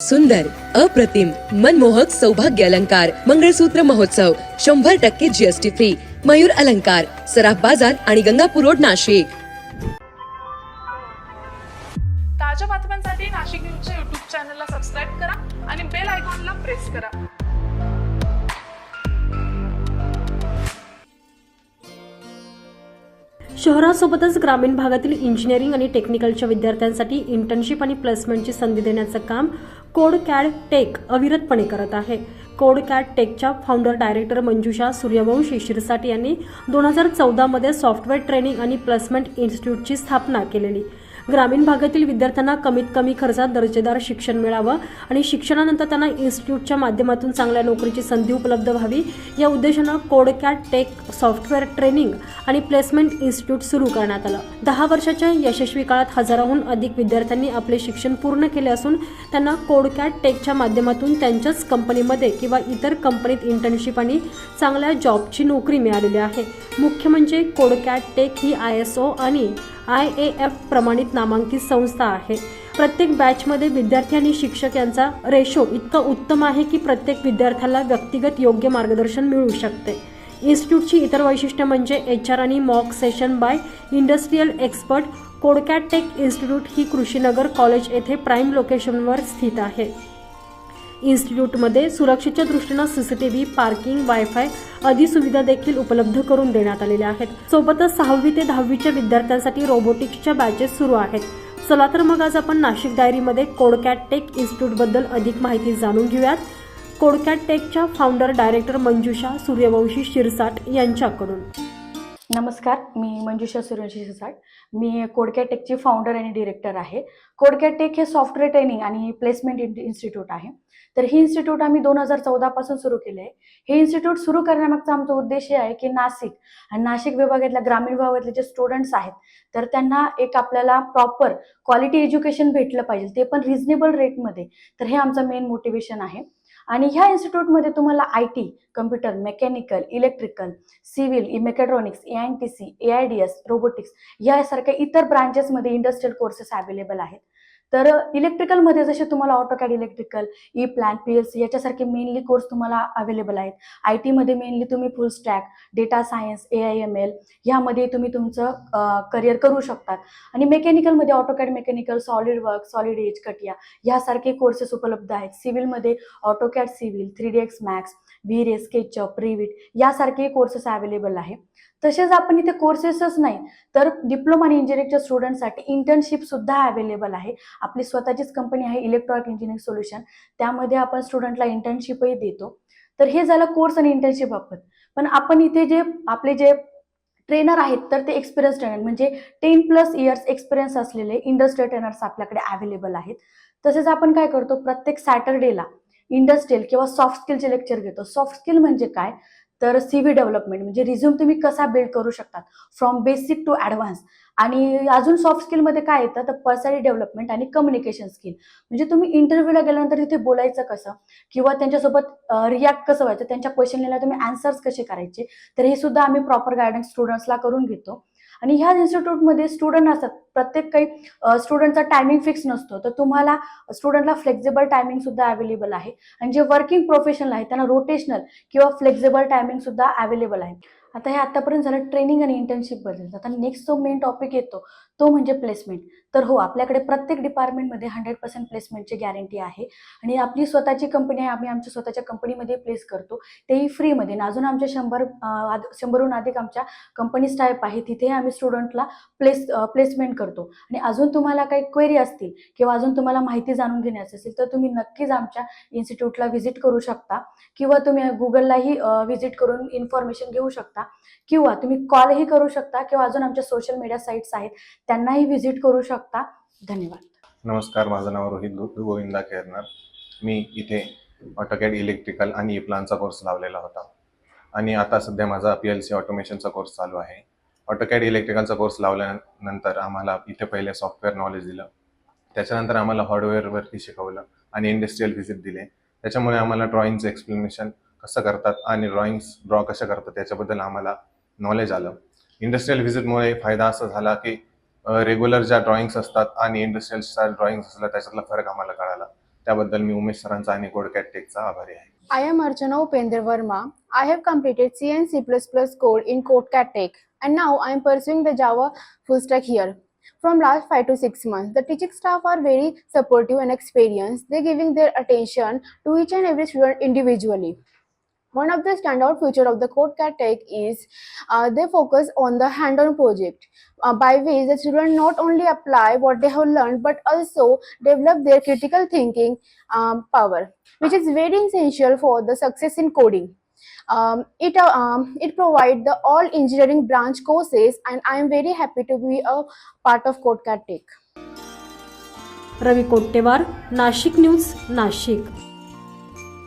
सुंदर अप्रतिम मनमोहक सौभाग्य अलंकार मंगळसूत्र महोत्सव शंभर टक्के जीएसटी फ्री मयूर अलंकार सराफ बाजार आणि गंगापूर रोड नाशिक. ताज्या बातम्यांसाठी नाशिक न्यूजच्या युट्यूब चॅनलला सबस्क्राईब करा आणि बेल आयकॉनला प्रेस करा. शहरासोबतच ग्रामीण भागातील इंजिनिअरिंग आणि टेक्निकलच्या विद्यार्थ्यांसाठी इंटर्नशिप आणि प्लेसमेंटची संधी देण्याचं काम कोड कॅड टेक अविरतपणे करत आहे. कोड कॅड टेकच्या फाउंडर डायरेक्टर मंजुषा सूर्यवंशी शिरसाट यांनी दोन हजार चौदामध्ये सॉफ्टवेअर ट्रेनिंग आणि प्लेसमेंट इन्स्टिट्यूटची स्थापना केलेली. ग्रामीण भागातील विद्यार्थ्यांना कमीत कमी खर्चात दर्जेदार शिक्षण मिळावं आणि शिक्षणानंतर त्यांना इन्स्टिट्यूटच्या माध्यमातून चांगल्या नोकरीची संधी उपलब्ध व्हावी. या उद्देशानं कोडकॅट टेक सॉफ्टवेअर ट्रेनिंग आणि प्लेसमेंट इन्स्टिट्यूट सुरू करण्यात आलं. दहा वर्षाच्या यशस्वी काळात हजाराहून अधिक विद्यार्थ्यांनी आपले शिक्षण पूर्ण केले असून त्यांना कोडकॅट टेकच्या माध्यमातून त्यांच्याच कंपनीमध्ये किंवा इतर कंपनीत इंटर्नशिप आणि चांगल्या जॉबची नोकरी मिळालेली आहे. मुख्य म्हणजे कोडकॅट टेक ही आय एस ओ आणि आय ए एफ प्रमाणित नामांकित संस्था आहे. प्रत्येक बॅचमध्ये विद्यार्थी आणि शिक्षक यांचा रेशो इतका उत्तम आहे की प्रत्येक विद्यार्थ्याला व्यक्तिगत योग्य मार्गदर्शन मिळू शकते. इन्स्टिट्यूटची इतर वैशिष्ट्य म्हणजे एच आर आणि mock session by industrial expert CodeCat tech institute he Krishinagar college येथे प्राईम लोकेशनवर स्थित आहे. इन्स्टिट्यूटमध्ये सुरक्षेच्या दृष्टीनं सीसीटीव्ही पार्किंग वायफाय आदी सुविधा देखील उपलब्ध करून देण्यात आलेल्या आहेत. सोबतच सहावी ते दहावीच्या विद्यार्थ्यांसाठी रोबोटिक्सच्या बॅचेस सुरू आहेत. चला तर मग आज आपण नाशिक डायरीमध्ये कोडकॅट टेक इन्स्टिट्यूटबद्दल अधिक माहिती जाणून घेऊयात. कोडकॅट टेकच्या फाउंडर डायरेक्टर मंजुषा सूर्यवंशी शिरसाट यांच्याकडून. नमस्कार मी मंजुषा सूर्यवंशी सिसाट मी कोडकॅटेकची फाउंडर आणि डिरेक्टर आहे. कोडकॅटेक हे सॉफ्टवेअर ट्रेनिंग आणि प्लेसमेंट इन- इन्स्टिट्यूट आहे. तर हे इन्स्टिट्यूट आम्ही दोन हजार चौदापासून सुरू केले आहे हे इन्स्टिट्यूट सुरू करण्यामागचा आमचा उद्देश हे आहे की नाशिक आणि नाशिक विभागातल्या ग्रामीण विभागातले जे स्टुडंट्स आहेत तर त्यांना एक आपल्याला प्रॉपर क्वालिटी एज्युकेशन भेटलं पाहिजे. ते पण रिझनेबल रेटमध्ये तर हे आमचं मेन मोटिवेशन आहे. आणि ह्या इन्स्टिट्यूटमध्ये तुम्हाला I T computer mechanical electrical civil mechatronics A N T C A I D S robotics यासारख्या इतर ब्रांचेसमध्ये इंडस्ट्रियल कोर्सेस अवेलेबल आहेत. तर इलेक्ट्रिकलमध्ये जसे तुम्हाला AutoCAD electrical E plan P L C याच्यासारखे मेनली कोर्स तुम्हाला अवेलेबल आहेत. आय टीमध्ये मेनली तुम्ही full stack data science A I M L ह्यामध्ये तुम्ही तुमचं करिअर करू शकतात. आणि मेकॅनिकलमध्ये AutoCAD mechanical solid work solid edge CATIA यासारखे कोर्सेस उपलब्ध आहेत. सिव्हिलमध्ये AutoCAD civil three D X max V ray SketchUp Revit यासारखे कोर्सेस अवेलेबल आहे. तसेच आपण इथे कोर्सेसच नाही तर डिप्लोमा आणि इंजिनिअरिंगच्या स्टुडंटसाठी इंटर्नशिप सुद्धा अवेलेबल आहे. आपली स्वतःचीच कंपनी आहे इलेक्ट्रॉनिक इंजिनिअरिंग सोल्युशन त्यामध्ये आपण स्टुडंटला इंटर्नशिपही देतो. तर हे झालं कोर्स आणि इंटर्नशिप बाबत. पण आपण इथे जे आपले जे ट्रेनर आहेत तर ते एक्सपिरियन्स ट्रेनर म्हणजे टेन प्लस इयर्स एक्सपिरियन्स असलेले इंडस्ट्रियल ट्रेनर्स आपल्याकडे अवेलेबल आहेत. तसेच आपण काय करतो प्रत्येक सॅटर्डेला इंडस्ट्रियल किंवा सॉफ्ट स्किलचे लेक्चर घेतो. सॉफ्ट स्किल म्हणजे काय? तर सी व्ही डेव्हलपमेंट म्हणजे रिझ्यूम तुम्ही कसा बिल्ड करू शकतात? फ्रॉम बेसिक टू ॲडव्हान्स आणि अजून सॉफ्ट स्किलमध्ये काय येतं? तर पर्सनॅलिटी डेव्हलपमेंट आणि कम्युनिकेशन स्किल म्हणजे तुम्ही इंटरव्ह्यूला गेल्यानंतर तिथे बोलायचं कसं? किंवा त्यांच्यासोबत रिॲक्ट कसं व्हायचं? त्यांच्या क्वेश्चनला तुम्ही आन्सर्स कसे करायचे? तर हे सुद्धा आम्ही प्रॉपर गायडन्स स्टुडंट्सला करून घेतो. आणि ह्या इन्स्टिट्यूटमध्ये स्टुडंट असतात. प्रत्येक काही स्टुडंटचा टायमिंग फिक्स नसतो. तर तुम्हाला स्टुडंटला फ्लेक्झिबल टायमिंग सुद्धा अवेलेबल आहे. आणि जे वर्किंग प्रोफेशनल आहे त्यांना रोटेशनल किंवा फ्लेक्झिबल टायमिंग सुद्धा अवेलेबल आहे. आता हे आतापर्यंत झालं ट्रेनिंग आणि इंटर्नशिपबद्दल. आता नेक्स्ट जो मेन टॉपिक येतो तो म्हणजे प्लेसमेंट तर हो आपल्याकडे प्रत्येक डिपार्टमेंटमध्ये हंड्रेड पर्सेंट प्लेसमेंटची गॅरंटी आहे. आणि आपली स्वतःची कंपनी आहे आम्ही आमच्या स्वतःच्या कंपनीमध्ये प्लेस करतो. तेही फ्रीमध्ये अजून आमच्या शंभर आद- शंभरहून अधिक आमच्या कंपनी स्टाईप आहे तिथे आम्ही स्टुडंटला प्लेस प्लेसमेंट करतो. आणि अजून तुम्हाला काही क्वेरी असतील किंवा अजून तुम्हाला माहिती जाणून घेण्याची असेल तर तुम्ही नक्कीच आमच्या इन्स्टिट्यूटला व्हिजिट करू शकता. किंवा तुम्ही गुगललाही व्हिजिट करून इन्फॉर्मेशन घेऊ शकता. किंवा तुम्ही कॉलही करू शकता किंवा अजून आमच्या सोशल मीडिया साईट्स आहेत त्यांनाही व्हिजिट करू शकता. धन्यवाद. नमस्कार माझं नाव रोहित गोविंदा केरनर मी इथे ऑटोकॅड इलेक्ट्रिकल आणि ई प्लानचा कोर्स लावलेला होता. आणि आता सध्या माझा पी एल सी ऑटोमेशनचा कोर्स चालू आहे. ऑटोकॅड इलेक्ट्रिकलचा कोर्स लावल्यानंतर आम्हाला इथे पहिले सॉफ्टवेअर नॉलेज दिलं. त्याच्यानंतर आम्हाला हार्डवेअरवरती शिकवलं आणि इंडस्ट्रियल व्हिजिट दिले. त्याच्यामुळे आम्हाला ड्रॉईंगचं एक्सप्लेनेशन कसं करतात आणि ड्रॉइंग्स ड्रॉ कशा करतात त्याच्याबद्दल आम्हाला नॉलेज आलं. इंडस्ट्रियल व्हिजिटमुळे फायदा असा झाला की रेग्युलर ज्या ड्रॉइंग्स असतात आणि इंडस्ट्रियल ड्रॉइंग्स असतात त्याच्यातला फरक आम्हाला कळाला. त्याबद्दल मी उमेश सरांचा आणि गोड कॅटेकचा आभारी आहे. I am Archana Upendra Verma. I have completed C and C plus plus code in CodeCat कॅटेक and now I am pursuing the Java full stack here from last five to six month the teaching staff are very supportive and experience they giving their attention to each and every student individually One of the standout feature of the CodeCat Tech is uh, they focus on the hand-on project uh, by which the student not only apply what they have learned but also develop their critical thinking um, power, which is very essential for the success in coding. Um, it uh, um, it provides the all engineering branch courses, and I am very happy to be a part of CodeCat Tech. Ravi Kottewar Nashik news Nashik